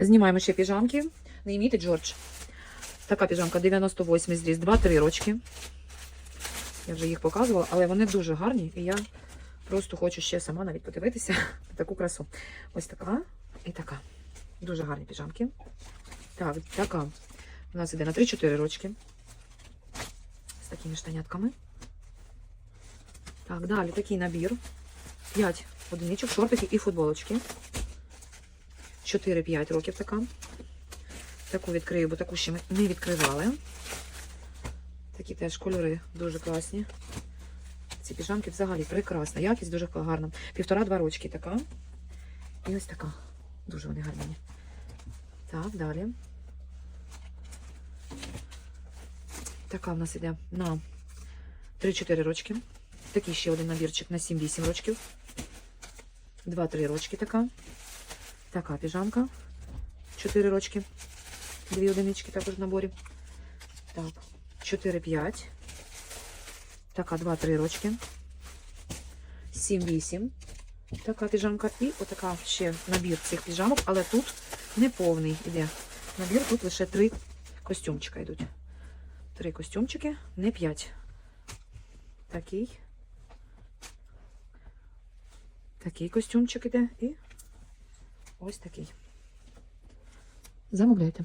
Знімаємо ще піжамки. Нейміти Джордж. Така піжамка 98 зріз, 2-3 рочки. Я вже їх показувала, але вони дуже гарні, і я просто хочу ще сама навіть подивитися на таку красу. Ось така і така. Дуже гарні піжамки. Так, така. У нас іде на 3-4 рочки. З такими штанятками. Так, далі такий набір. 5 одиничок, шортики і футболочки. 4-5 років така. Таку відкрию, бо таку ще ми не відкривали. Такі теж кольори дуже класні. Ці піжамки взагалі прекрасна. Якість дуже гарна. Півтора-два рочки така. І ось така. Дуже вони гарні. Так, далі. Така в нас іде на 3-4 рочки. Такий ще один набірчик на 7-8 рочків. 2-3 рочки така. Така піжамка. 4 рочки. Дві одинички також в наборі. Так, 4-5. Така 2-3 рочки. 7-8. Така піжамка. І отака ще набір цих піжамок, але тут не повний іде. Набір тут лише 3 костюмчика йдуть. Три костюмчики, не 5. Такий. Такий костюмчик іде і ось такий. Замовляйте.